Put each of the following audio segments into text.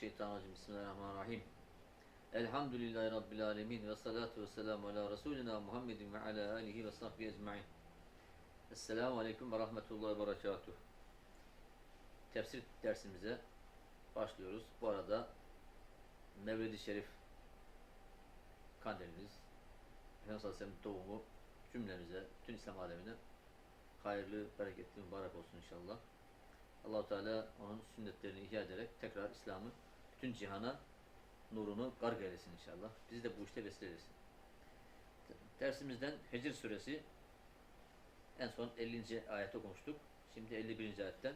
Şeytanirracim. Bismillahirrahmanirrahim. Elhamdülillahi Rabbil alemin ve salatu ve selamu ala Resulina Muhammedin ve ala alihi ve sahbihi ecma'in. Esselamu aleyküm ve rahmetullahi ve berekatuhu. Tefsir dersimize başlıyoruz. Bu arada Mevlid-i Şerif kandilimiz, Efendimiz Aleyhisselam'ın doğumu cümlemize, tüm İslam alemine hayırlı, bereketli, mübarek olsun inşallah. Allahu Teala onun sünnetlerini ihya ederek tekrar İslam'ı bütün cihana nurunu garg eylesin inşallah. Bizi de bu işte vesile eylesin. Dersimizden Hicr suresi en son 50. ayet okumuştuk. Şimdi 51. ayetten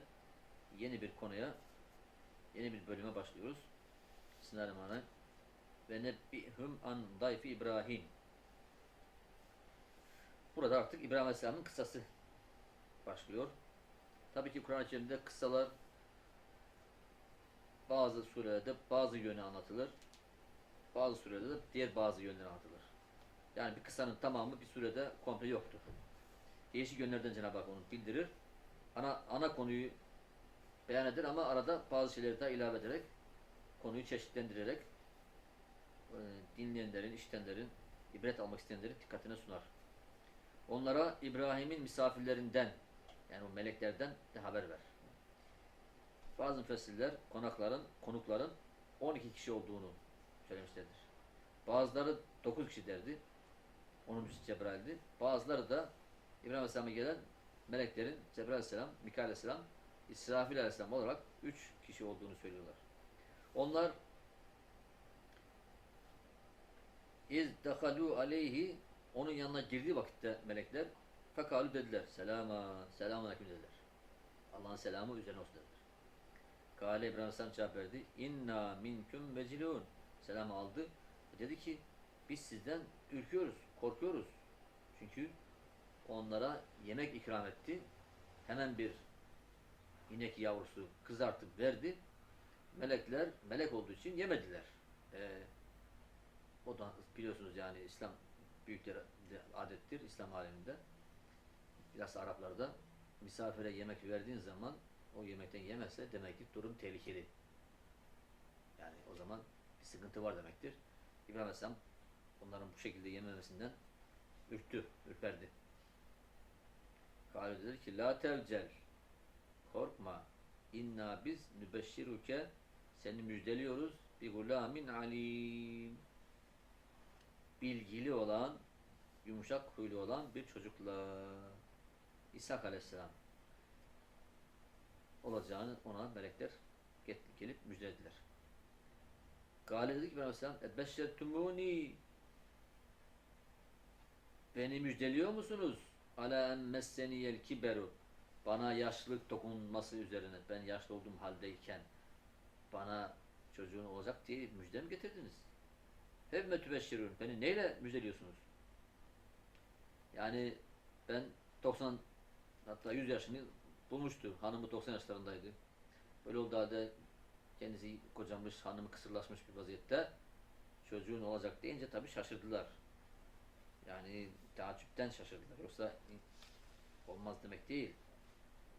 yeni bir konuya, yeni bir bölüme başlıyoruz. Bismillahirrahmanirrahim. Ve nebbihum an dayfi İbrahim. Burada artık İbrahim Aleyhisselam'ın kıssası başlıyor. Tabii ki Kur'an-ı Kerim'de kıssalar bazı surelerde bazı yönü anlatılır. Bazı surelerde de diğer bazı yönleri anlatılır. Yani bir kıssanın tamamı bir surede komple yoktur. Değişik yönlerden Cenab-ı Hak onu bildirir. Ana, ana konuyu beyan eder ama arada bazı şeyleri daha ilave ederek konuyu çeşitlendirerek e, dinleyenlerin, işitenlerin, ibret almak isteyenlerin dikkatine sunar. Onlara İbrahim'in misafirlerinden yani o meleklerden de haber ver. Bazı müfessirler konakların, konukların 12 kişi olduğunu söylemişlerdir. Bazıları 9 kişi derdi. 10. Cebrail'di. Bazıları da İbrahim Aleyhisselam'a gelen meleklerin Cebrail Aleyhisselam, Mikail Aleyhisselam, İsrafil Aleyhisselam olarak 3 kişi olduğunu söylüyorlar. Onlar İz dehalu aleyhi onun yanına girdiği vakitte melekler fekalu dediler. Selama, selamun aleyküm dediler. Allah'ın selamı üzerine olsun dediler. Kale İbrahim Aleyhisselam cevap verdi. İnna minküm vecilun. Selamı aldı. Dedi ki biz sizden ürküyoruz, korkuyoruz. Çünkü onlara yemek ikram etti. Hemen bir inek yavrusu kızartıp verdi. Melekler melek olduğu için yemediler. Ee, o da biliyorsunuz yani İslam büyükleri adettir İslam aleminde. Biraz Araplarda misafire yemek verdiğin zaman o yemekten yemezse demek ki durum tehlikeli. Yani o zaman bir sıkıntı var demektir. İbrahim Aleyhisselam onların bu şekilde yememesinden ürktü, ürperdi. Kâle dedi ki La tevcel korkma inna biz nübeşşiruke seni müjdeliyoruz bir gulamin alim bilgili olan yumuşak huylu olan bir çocukla İsa Aleyhisselam olacağını ona melekler gelip müjdelediler. Gale dedi ki İbrahim Aleyhisselam Ebeşşertumuni Beni müjdeliyor musunuz? Ala en messeniyel kiberu bana yaşlılık dokunması üzerine ben yaşlı olduğum haldeyken bana çocuğun olacak diye müjde mi getirdiniz? Hep metübeşşirun. Beni neyle müjdeliyorsunuz? Yani ben 90 hatta 100 yaşını bulmuştu. Hanımı 90 yaşlarındaydı. Böyle oldu halde kendisi kocamış, hanımı kısırlaşmış bir vaziyette çocuğun olacak deyince tabii şaşırdılar. Yani taaccüpten şaşırdılar. Yoksa olmaz demek değil.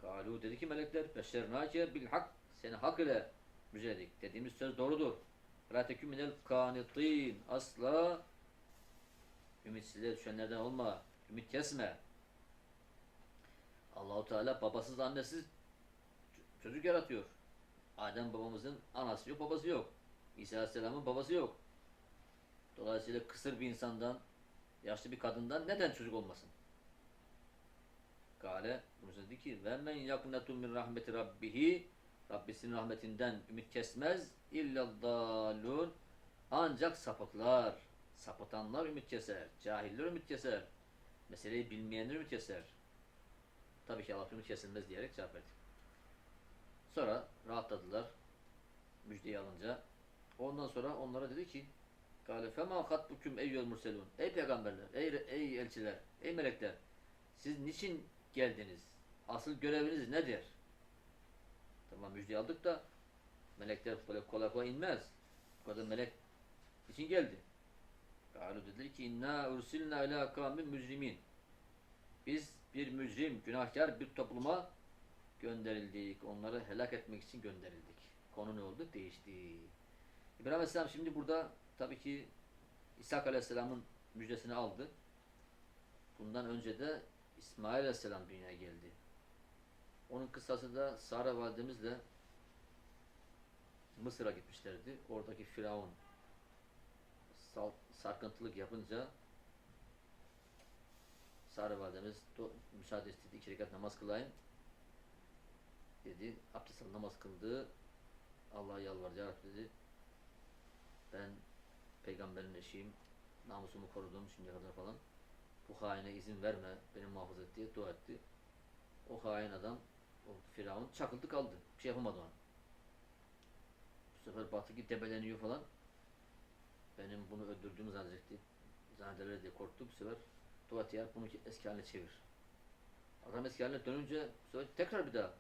Galu dedi ki melekler beşernake bil hak seni hak ile müjdeledik. Dediğimiz söz doğrudur. La tekün minel kanitin. Asla ümitsizliğe düşenlerden olma. Ümit kesme. Allahu Teala babasız annesiz çocuk yaratıyor. Adem babamızın anası yok, babası yok. İsa Aleyhisselam'ın babası yok. Dolayısıyla kısır bir insandan, yaşlı bir kadından neden çocuk olmasın? Kale, bunu dedi ki, ve men yaknetu min rahmeti rabbihi Rabbisinin rahmetinden ümit kesmez. İllallâlûn. Ancak sapıklar, sapıtanlar ümit keser. Cahiller ümit keser. Meseleyi bilmeyenler ümit keser. Tabii ki Allah ümit kesilmez diyerek cevap verdi. Sonra rahatladılar. Müjdeyi alınca. Ondan sonra onlara dedi ki Kale fema hatbukum eyyül murselun. Ey peygamberler, ey, ey elçiler, ey melekler. Siz niçin geldiniz? Asıl göreviniz nedir? Tamam müjdeyi aldık da melekler böyle kolay kolay inmez. Bu kadar melek için geldi. Galu dedi ki inna ursilna ila kavmin mücrimin. Biz bir mücrim, günahkar bir topluma gönderildik. Onları helak etmek için gönderildik. Konu ne oldu? Değişti. İbrahim Aleyhisselam şimdi burada tabii ki İshak Aleyhisselam'ın müjdesini aldı. Bundan önce de İsmail Aleyhisselam dünyaya geldi. Onun kıssası da Sara validemizle Mısır'a gitmişlerdi. Oradaki Firavun sarkıntılık yapınca Sara validemiz müsaade istedi. iki rekat namaz kılayım. Dedi. Abdest alıp namaz kıldı. Allah'a yalvardı. Ya Rabbi dedi. Ben peygamberin eşiyim. Namusumu korudum şimdiye kadar falan. Bu haine izin verme. Beni muhafaza et diye dua etti. O hain adam o Firavun çakıldı kaldı. Bir şey yapamadı ona. Bu sefer baktı ki debeleniyor falan. Benim bunu öldürdüğümü zannetti. Zannederler diye korktu. Bu sefer dua etti ya bunu eski haline çevir. Adam eski haline dönünce tekrar bir daha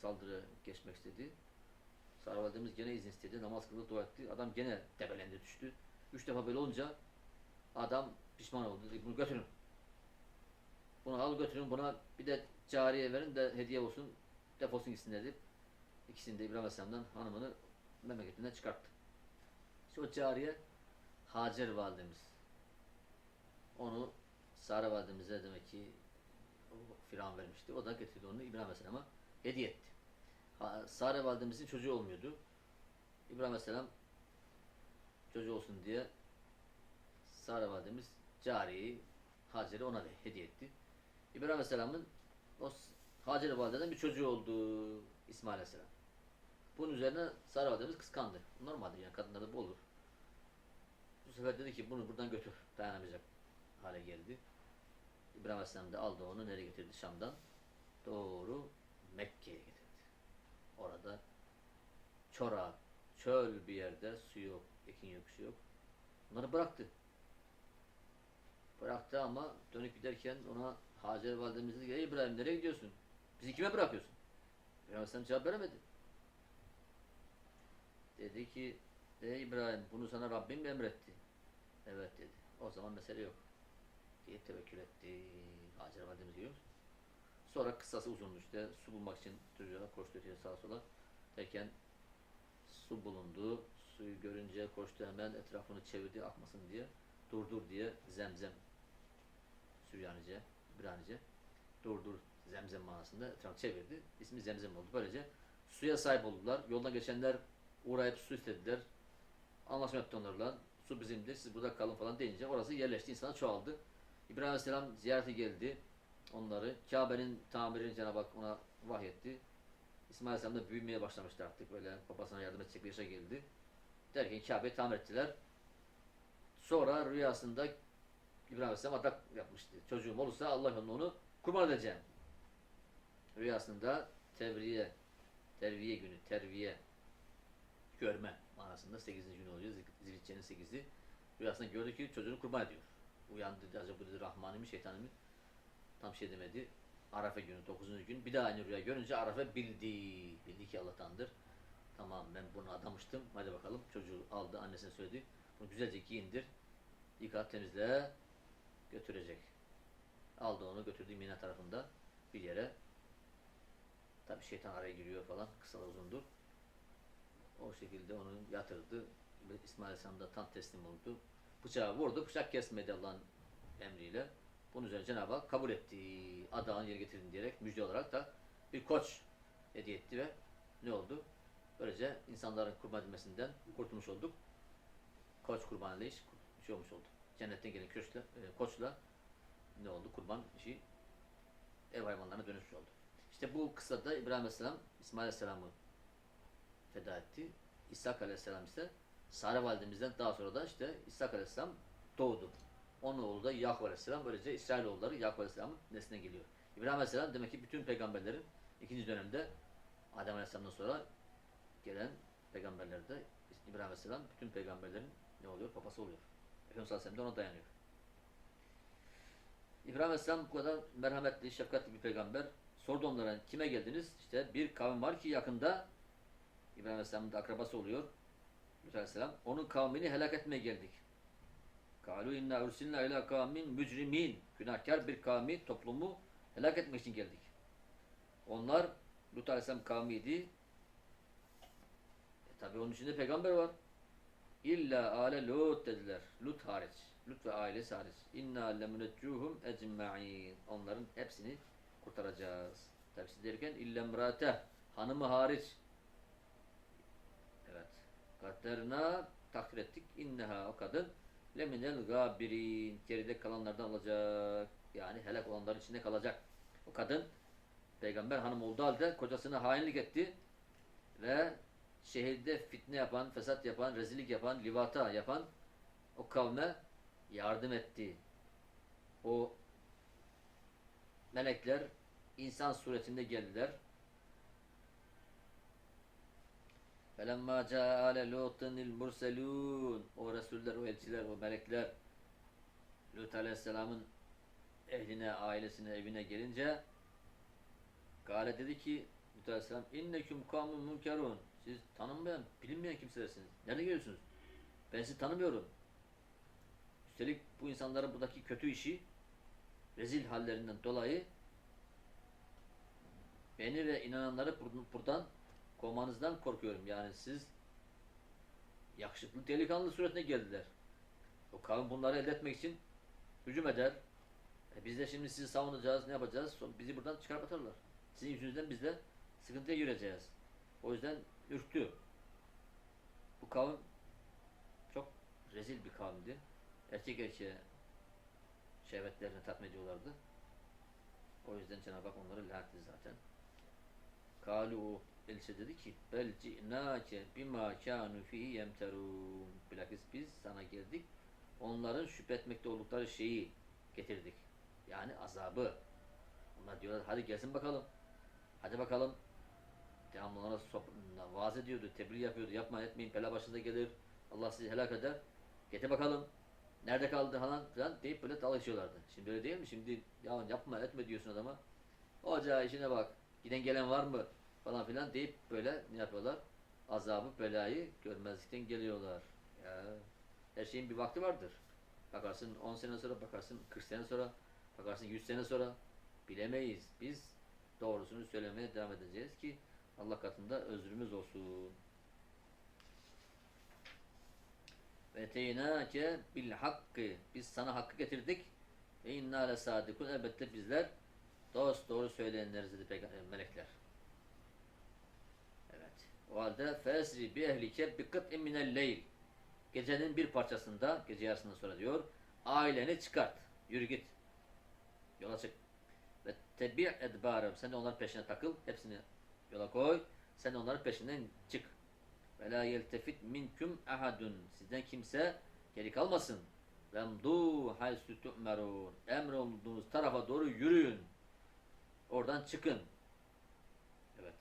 saldırı geçmek istedi. Sara validemiz gene izin istedi. Namaz kıldı, dua etti. Adam gene debelendi düştü. Üç defa böyle olunca adam pişman oldu. Dedi bunu götürün. Bunu al götürün. Buna bir de cariye verin de hediye olsun. Defolsun gitsin dedi. İkisini de İbrahim Aleyhisselam'dan hanımını memleketinden çıkarttı. İşte o cariye Hacer validemiz. Onu Sara validemize demek ki o Firavun vermişti. O da getirdi onu İbrahim Aleyhisselam'a hediye etti. Ha, Sare validemizin çocuğu olmuyordu. İbrahim Aleyhisselam çocuğu olsun diye Sare validemiz cariyeyi Hacer'i ona da hediye etti. İbrahim Aleyhisselam'ın o Hacer valideden bir çocuğu oldu İsmail Aleyhisselam. Bunun üzerine Sare validemiz kıskandı. Normaldir yani kadınlarda bu olur. Bu sefer dedi ki bunu buradan götür. Dayanamayacak hale geldi. İbrahim Aleyhisselam da aldı onu nereye getirdi Şam'dan? Doğru Mekke'ye getirdi. Orada çorak, çöl bir yerde su yok, ekin yok, şey yok. Bunları bıraktı. Bıraktı ama dönüp giderken ona Hacer validemiz dedi ki "Ey İbrahim nereye gidiyorsun? Bizi kime bırakıyorsun? İbrahim Aleyhisselam cevap veremedi. Dedi ki Ey İbrahim bunu sana Rabbim mi emretti? Evet dedi. O zaman mesele yok. Diye tevekkül etti. Hacer validemiz musun? Sonra kıssası uzundu işte. Su bulmak için çocuğa koştu diye sağa sola. Derken su bulundu. Suyu görünce koştu hemen etrafını çevirdi akmasın diye. Durdur diye zemzem. Süryanice, İbranice. Durdur zemzem manasında etrafı çevirdi. İsmi zemzem oldu. Böylece suya sahip oldular. Yoldan geçenler uğrayıp su istediler. Anlaşma yaptı onlarla. Su bizimdir, siz burada kalın falan deyince orası yerleşti, insanlar çoğaldı. İbrahim Aleyhisselam ziyarete geldi onları. Kabe'nin tamirini Cenab-ı Hak ona vahyetti. İsmail Aleyhisselam da büyümeye başlamıştı artık böyle babasına yardım edecek bir yaşa geldi. Derken Kabe'yi tamir ettiler. Sonra rüyasında İbrahim Aleyhisselam adak yapmıştı. Çocuğum olursa Allah yolunda onu kurban edeceğim. Rüyasında tevriye, terviye günü, terviye, görme manasında 8. gün oluyor. Zil- Zilhicce'nin 8'i. Rüyasında gördü ki çocuğunu kurban ediyor. Uyandı acaba dedi Rahman'ı mı şeytanı mı? Tam şey demedi. Arafa günü 9. gün. Bir daha aynı rüya görünce Arafa bildi. Bildi ki Allah'tandır. Tamam ben bunu adamıştım. Hadi bakalım. Çocuğu aldı. Annesine söyledi. Bunu güzelce giyindir. Yıka temizle. Götürecek. Aldı onu götürdü Mina tarafında bir yere. Tabi şeytan araya giriyor falan. Kısa uzundur. O şekilde onu yatırdı. İsmail Aleyhisselam da tam teslim oldu. Bıçağı vurdu. Bıçak kesmedi Allah'ın emriyle. Bunun üzerine Cenab-ı Hak kabul etti. Adağını yere getirin diyerek müjde olarak da bir koç hediye etti ve ne oldu? Böylece insanların kurban edilmesinden kurtulmuş olduk. Koç kurbanıyla iş şey olmuş oldu. Cennetten gelen köşkle, e, koçla ne oldu? Kurban işi ev hayvanlarına dönüşmüş oldu. İşte bu kıssada İbrahim Aleyhisselam İsmail Aleyhisselam'ı feda etti. İshak Aleyhisselam ise Sare validemizden daha sonra da işte İshak Aleyhisselam doğdu. Onun oğlu da Yakup Aleyhisselam. Böylece İsrailoğulları Yakup Aleyhisselam'ın nesline geliyor. İbrahim Aleyhisselam demek ki bütün peygamberlerin ikinci dönemde Adem Aleyhisselam'dan sonra gelen peygamberlerde İbrahim Aleyhisselam bütün peygamberlerin ne oluyor? Papası oluyor. Efendimiz Aleyhisselam da ona dayanıyor. İbrahim Aleyhisselam bu kadar merhametli, şefkatli bir peygamber. Sordu onlara kime geldiniz? İşte bir kavim var ki yakında İbrahim Aleyhisselam'ın da akrabası oluyor. Aleyhisselam. Onun kavmini helak etmeye geldik. Kalu inna ursilna ila kavmin mücrimin. Günahkar bir kavmi, toplumu helak etmek için geldik. Onlar Lut Aleyhisselam kavmiydi. tabi onun içinde peygamber var. İlla ale Lut dediler. Lut hariç. Lut ve ailesi hariç. İnna lemuneccuhum ecma'in. Onların hepsini kurtaracağız. Siz derken illa mrate. Hanımı hariç. Evet. Kadderna takdir ettik. İnneha o kadın leminel gabirin. Geride kalanlardan olacak. Yani helak olanların içinde kalacak. O kadın peygamber hanım olduğu halde kocasına hainlik etti ve şehirde fitne yapan, fesat yapan, rezillik yapan, livata yapan o kavme yardım etti. O melekler insan suretinde geldiler. فَلَمَّا جَاءَ آلَ لُوطٍ الْمُرْسَلُونَ O Resuller, o elçiler, o melekler Lut Aleyhisselam'ın ehline, ailesine, evine gelince Gale dedi ki Lut Aleyhisselam inneküm kavmun münkerun siz tanınmayan, bilinmeyen kimselersiniz. Nereden geliyorsunuz? Ben sizi tanımıyorum. Üstelik bu insanların buradaki kötü işi rezil hallerinden dolayı beni ve inananları bur- buradan kovmanızdan korkuyorum. Yani siz yakışıklı delikanlı suretine geldiler. O kavim bunları elde etmek için hücum eder. E biz de şimdi sizi savunacağız, ne yapacağız? Bizi buradan çıkarıp atarlar. Sizin yüzünüzden biz de sıkıntıya gireceğiz. O yüzden ürktü. Bu kavim çok rezil bir kavimdi. Erkek erkeğe şehvetlerini tatmin ediyorlardı. O yüzden Cenab-ı Hak onları lanetti zaten. Kalu Elçe dedi ki bel ci'nake bima kanu fihi yemterun. Bilakis biz sana geldik. Onların şüphe etmekte oldukları şeyi getirdik. Yani azabı. Onlar diyorlar hadi gelsin bakalım. Hadi bakalım. Devamlı onlara vaaz ediyordu, tebliğ yapıyordu. Yapma etmeyin, bela başınıza gelir. Allah sizi helak eder. Getir bakalım. Nerede kaldı falan filan deyip böyle dalışıyorlardı. Şimdi öyle değil mi? Şimdi ya yapma etme diyorsun adama. Ocağı işine bak. Giden gelen var mı? Falan filan deyip böyle ne yapıyorlar? Azabı, belayı görmezlikten geliyorlar. Ya, her şeyin bir vakti vardır. Bakarsın 10 sene sonra, bakarsın 40 sene sonra, bakarsın 100 sene sonra bilemeyiz. Biz doğrusunu söylemeye devam edeceğiz ki Allah katında özrümüz olsun. Ve teynâke bil hakkı. Biz sana hakkı getirdik. Ve inna le sadikun. Elbette bizler dost doğru söyleyenleriz dedi peygamber melekler. O halde fesri bi ehlike bi kıt'in minel leyl. Gecenin bir parçasında, gece yarısından sonra diyor, aileni çıkart. Yürü git. Yola çık. Ve tebi' edbarım. Sen de onların peşine takıl. Hepsini yola koy. Sen de onların peşinden çık. Ve la yeltefit minkum ahadun. Sizden kimse geri kalmasın. Vemdu haysu tu'merun. Emrolunduğunuz tarafa doğru yürüyün. Oradan çıkın. Evet.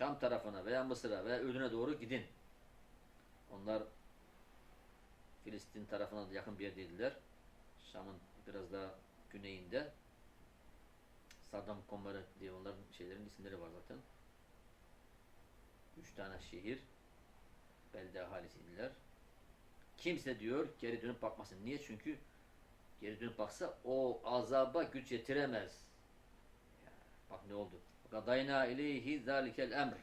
Şam tarafına veya Mısır'a veya Ürdün'e doğru gidin. Onlar Filistin tarafına da yakın bir yer değiller. Şam'ın biraz daha güneyinde. Saddam Komere diye onların şeylerin isimleri var zaten. Üç tane şehir. Belde ahalisiydiler. Kimse diyor geri dönüp bakmasın. Niye? Çünkü geri dönüp baksa o azaba güç yetiremez. Bak ne oldu. Gadayna ileyhi zalikel emr.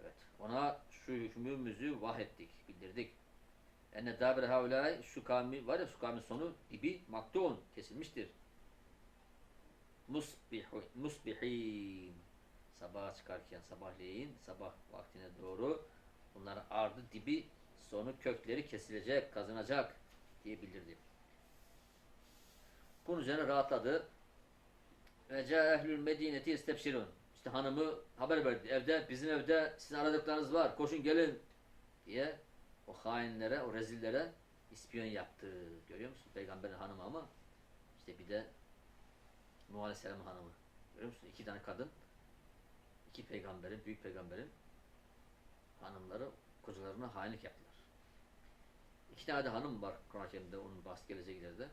Evet. Ona şu hükmümüzü vahyettik, bildirdik. Enne dabir havlay şu kavmi var ya şu kavmin sonu dibi maktun kesilmiştir. Musbihu, musbihin sabaha çıkarken sabahleyin sabah vaktine doğru bunların ardı dibi sonu kökleri kesilecek, kazınacak diye bildirdi. Bunun üzerine rahatladı. Ve ca ehlül medineti istebşirun. İşte hanımı haber verdi. Evde, bizim evde sizin aradıklarınız var. Koşun gelin diye o hainlere, o rezillere ispiyon yaptı. Görüyor musun? Peygamberin hanımı ama işte bir de Nuh Aleyhisselam hanımı. Görüyor musun? İki tane kadın iki peygamberin, büyük peygamberin hanımları kocalarına hainlik yaptılar. İki tane de hanım var Kur'an-ı Kerim'de onun bahsi gelecek ileride.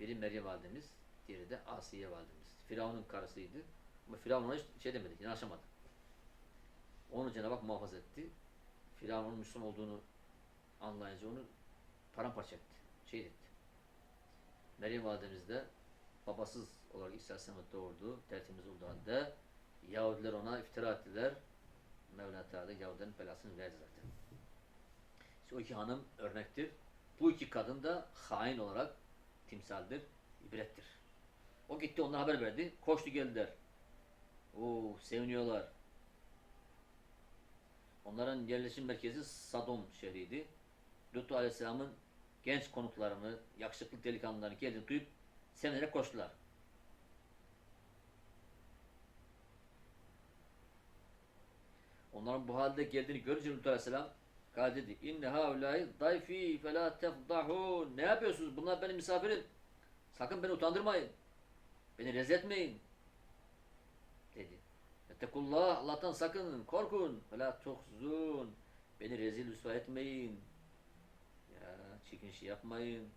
Biri Meryem validemiz, diğeri de Asiye validemiz. Firavun'un karısıydı. Ama Firavun hiç şey demedi, yanaşamadı. Onu Cenab-ı Hak muhafaza etti. Firavun'un Müslüman olduğunu anlayınca onu paramparça etti. Şehit etti. Meryem validemiz de babasız olarak İsa Aleyhisselam'ı doğurdu. Tertemiz olduğu halde Yahudiler ona iftira ettiler. Mevla Teala Yahudilerin belasını verdi zaten. İşte o iki hanım örnektir. Bu iki kadın da hain olarak timsaldir, ibrettir. O gitti onlara haber verdi. Koştu geldiler. Oo, seviniyorlar. Onların yerleşim merkezi Sadom şehriydi. Lut Aleyhisselam'ın genç konuklarını, yakışıklı delikanlılarını geldiğini duyup sevinerek koştular. Onların bu halde geldiğini görünce Lut Aleyhisselam kal dedi. İnne haulâi dayfi felâ tefdahûn. Ne yapıyorsunuz? Bunlar benim misafirim. Sakın beni utandırmayın. Beni rezil etmeyin. Dedi. Ettekullah. Allah'tan sakının. Korkun. Felâ tuhzûn. Beni rezil rüsva etmeyin. Ya çirkin şey yapmayın.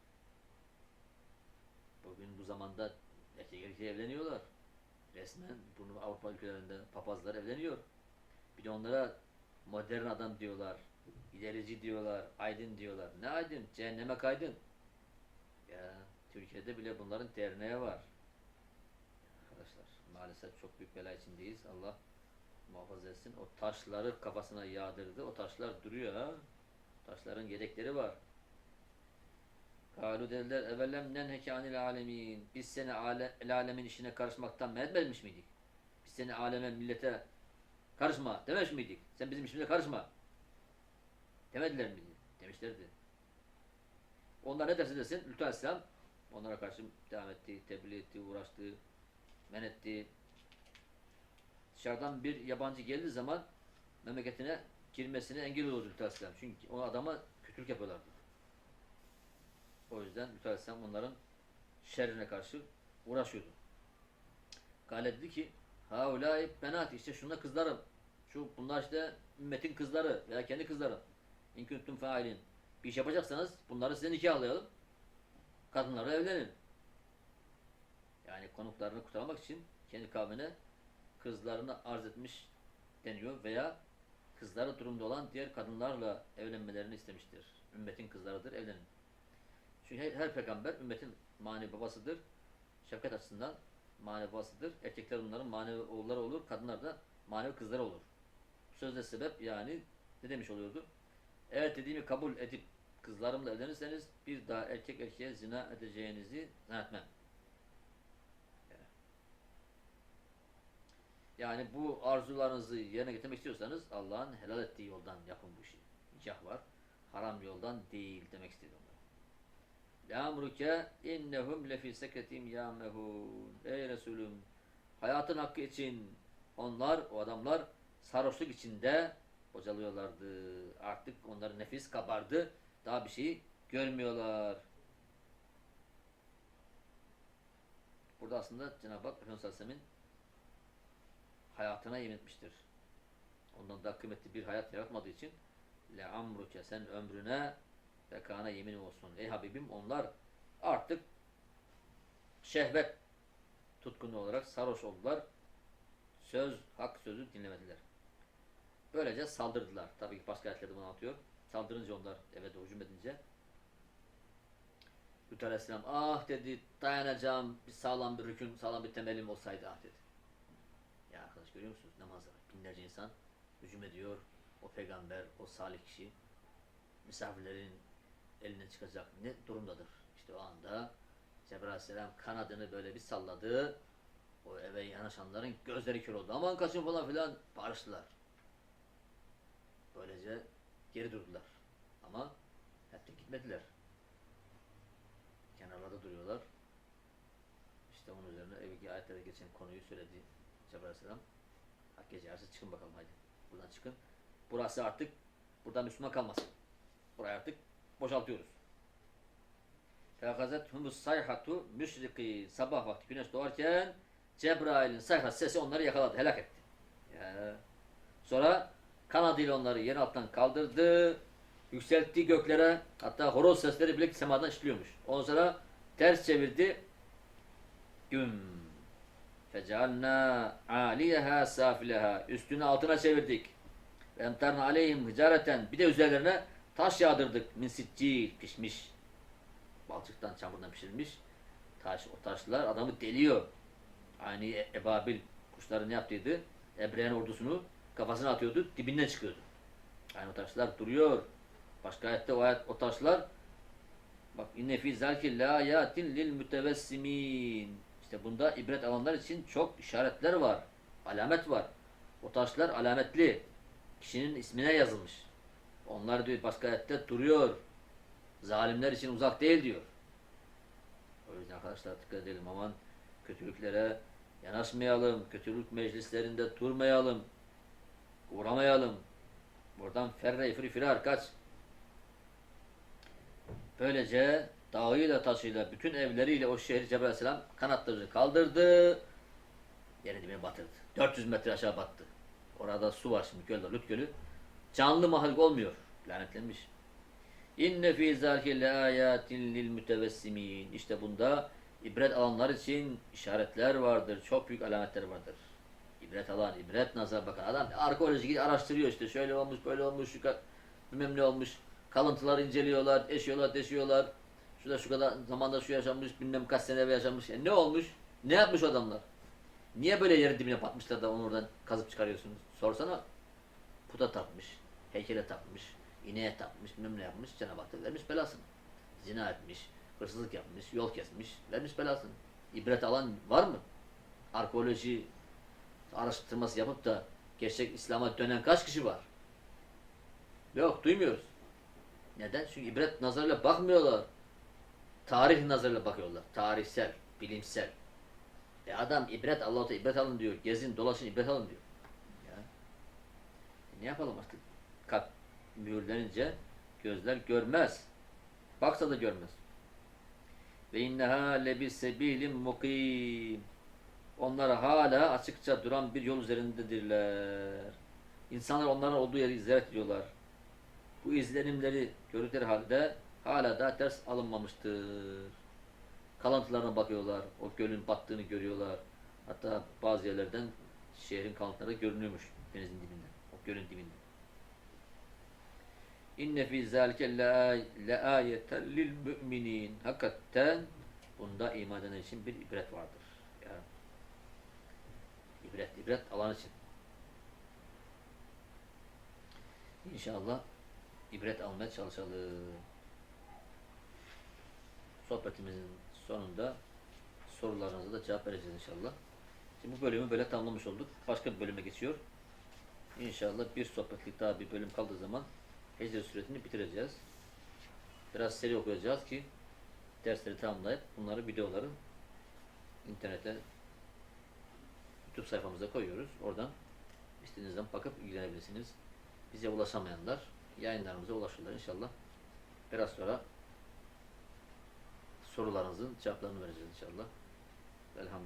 Bugün bu zamanda erkek erkeğe evleniyorlar. Resmen bunu Avrupa ülkelerinde papazlar evleniyor. Bir de onlara modern adam diyorlar. ilerici diyorlar. Aydın diyorlar. Ne aydın? Cehenneme kaydın. Ya Türkiye'de bile bunların derneği var. Arkadaşlar maalesef çok büyük bela içindeyiz. Allah muhafaza etsin. O taşları kafasına yağdırdı. O taşlar duruyor ha. Taşların yedekleri var. Kalu dediler evvelem nenheke anil alemin. Biz seni ale, alemin işine karışmaktan men etmemiş miydik? Biz seni aleme millete karışma dememiş miydik? Sen bizim işimize karışma. Demediler mi? Demişlerdi. Onlar ne derse desin Lütfü Aleyhisselam onlara karşı devam etti, tebliğ etti, uğraştı, men etti. Dışarıdan bir yabancı geldiği zaman memleketine girmesine engel olurdu Lütfü Aleyhisselam. Çünkü o adama kötülük yapıyorlardı. O yüzden Lütfü Aleyhisselam onların şerrine karşı uğraşıyordu. Gale dedi ki Haulâi benat işte şunlar kızlarım. Şu bunlar işte ümmetin kızları veya kendi kızları. İn kuntum failin. Bir iş yapacaksanız bunları size nikahlayalım. Kadınlarla evlenin. Yani konuklarını kurtarmak için kendi kavmine kızlarını arz etmiş deniyor veya kızları durumda olan diğer kadınlarla evlenmelerini istemiştir. Ümmetin kızlarıdır, evlenin. Çünkü her, her peygamber ümmetin manevi babasıdır. Şefkat açısından manevi babasıdır. Erkekler bunların manevi oğulları olur, kadınlar da manevi kızları olur. Sözde sebep yani ne demiş oluyordu? Eğer dediğimi kabul edip kızlarımla evlenirseniz bir daha erkek erkeğe zina edeceğinizi zannetmem. Yani bu arzularınızı yerine getirmek istiyorsanız Allah'ın helal ettiği yoldan yapın bu işi. Nikah var. Haram yoldan değil demek istedi onlar. Lamruke innehum lefi sekretim yamehun. Ey Resulüm hayatın hakkı için onlar o adamlar sarhoşluk içinde bocalıyorlardı. Artık onların nefis kabardı. Daha bir şey görmüyorlar. Burada aslında Cenab-ı Hak Efendimiz hayatına yemin etmiştir. Ondan daha kıymetli bir hayat yaratmadığı için le amruke sen ömrüne ve kana yemin olsun. Ey Habibim onlar artık şehvet tutkunu olarak sarhoş oldular. Söz, hak sözü dinlemediler. Böylece saldırdılar. Tabii ki başka ayetlerde bunu anlatıyor. Saldırınca onlar eve doğru hücum edince Lut Aleyhisselam ah dedi dayanacağım bir sağlam bir rükün, sağlam bir temelim olsaydı ah dedi. Görüyor musunuz namazda binlerce insan hücum ediyor. O peygamber, o salih kişi misafirlerin eline çıkacak ne durumdadır? İşte o anda Cebrail Aleyhisselam kanadını böyle bir salladı. O eve yanaşanların gözleri kör oldu. Aman kaçın falan filan bağırıştılar. Böylece geri durdular. Ama hep de gitmediler. Kenarlarda duruyorlar. İşte onun üzerine evki ayetlerde geçen konuyu söyledi Cebrail Aleyhisselam. Gece yarısı çıkın bakalım haydi. Buradan çıkın. Burası artık burada Müslüman kalmasın. Burayı artık boşaltıyoruz. Fekazet humus sayhatu müşriki sabah vakti güneş doğarken Cebrail'in sayhası sesi onları yakaladı, helak etti. Ya. Sonra kanadıyla onları yer alttan kaldırdı, yükseltti göklere, hatta horoz sesleri bile semadan işliyormuş. Ondan sonra ters çevirdi, güm. Fecalna aliyeha safileha. Üstünü altına çevirdik. Ve emtarna aleyhim hıcareten. Bir de üzerlerine taş yağdırdık. Min pişmiş. Balçıktan, çamurdan pişirilmiş. Taş, o taşlar adamı deliyor. Aynı Ebabil kuşları ne yaptıydı? Ebrehe'nin ordusunu kafasına atıyordu, dibinden çıkıyordu. Yani o taşlar duruyor. Başka ayette o, ayet, o taşlar bak inne fî zâlike lâ yâtin lil mütevessimin. İşte bunda ibret alanlar için çok işaretler var. Alamet var. O taşlar alametli. Kişinin ismine yazılmış. Onlar diyor başka ayette duruyor. Zalimler için uzak değil diyor. O yüzden arkadaşlar dikkat edelim aman kötülüklere yanaşmayalım. Kötülük meclislerinde durmayalım. Uğramayalım. Buradan ferre fri firar kaç. Böylece dağıyla taşıyla bütün evleriyle o şehri Cebrail Aleyhisselam kanatlarını kaldırdı. Yerin dibine batırdı. 400 metre aşağı battı. Orada su var şimdi göl var, Lut Gölü. Canlı mahluk olmuyor. Lanetlenmiş. İnne fî zâlike leâyâtin lil mütevessimin. İşte bunda ibret alanlar için işaretler vardır. Çok büyük alametler vardır. İbret alan, ibret nazar bakan adam arkeoloji gidiyor araştırıyor işte şöyle olmuş, böyle olmuş, şu bilmem ne olmuş. Kalıntılar inceliyorlar, eşiyorlar, deşiyorlar. Şurada şu kadar zamanda şu yaşanmış, bilmem kaç sene evvel yaşanmış. E ne olmuş? Ne yapmış adamlar? Niye böyle yerin dibine batmışlar da onu oradan kazıp çıkarıyorsunuz? Sorsana. Puta tapmış, heykele tapmış, ineğe tapmış, bilmem ne yapmış, Cenab-ı Hak vermiş belasını. Zina etmiş, hırsızlık yapmış, yol kesmiş, vermiş belasını. İbret alan var mı? Arkeoloji araştırması yapıp da gerçek İslam'a dönen kaç kişi var? Yok, duymuyoruz. Neden? Çünkü ibret nazarıyla bakmıyorlar. Tarih nazarıyla bakıyorlar. Tarihsel, bilimsel. E adam ibret, Allah-u Teala ibret alın diyor. Gezin, dolaşın, ibret alın diyor. Ya. E ne yapalım artık? Kalp mühürlenince gözler görmez. Baksa da görmez. Ve inneha lebis sebilim mukim. Onlar hala açıkça duran bir yol üzerindedirler. İnsanlar onların olduğu yeri ziyaret ediyorlar. Bu izlenimleri gördükleri halde hala da ders alınmamıştır. Kalıntılarına bakıyorlar. O gölün battığını görüyorlar. Hatta bazı yerlerden şehrin kalıntıları görünüyormuş denizin dibinden. O gölün dibinden. İnne fî zâlike leâyeten lil müminin. Hakikaten bunda iman edenler için bir ibret vardır. Ya. İbret, ibret alan için. İnşallah ibret almaya çalışalım. Sohbetimizin sonunda sorularınıza da cevap vereceğiz inşallah. Şimdi bu bölümü böyle tamamlamış olduk. Başka bir bölüme geçiyor. İnşallah bir sohbetlik daha bir bölüm kaldığı zaman Hicr suresini bitireceğiz. Biraz seri okuyacağız ki dersleri tamamlayıp bunları videoları internete YouTube sayfamıza koyuyoruz. Oradan istediğiniz zaman bakıp ilgilenebilirsiniz. Bize ulaşamayanlar yayınlarımıza ulaşırlar inşallah. Biraz sonra sorularınızın cevaplarını vereceğiz inşallah. Elhamdülillah.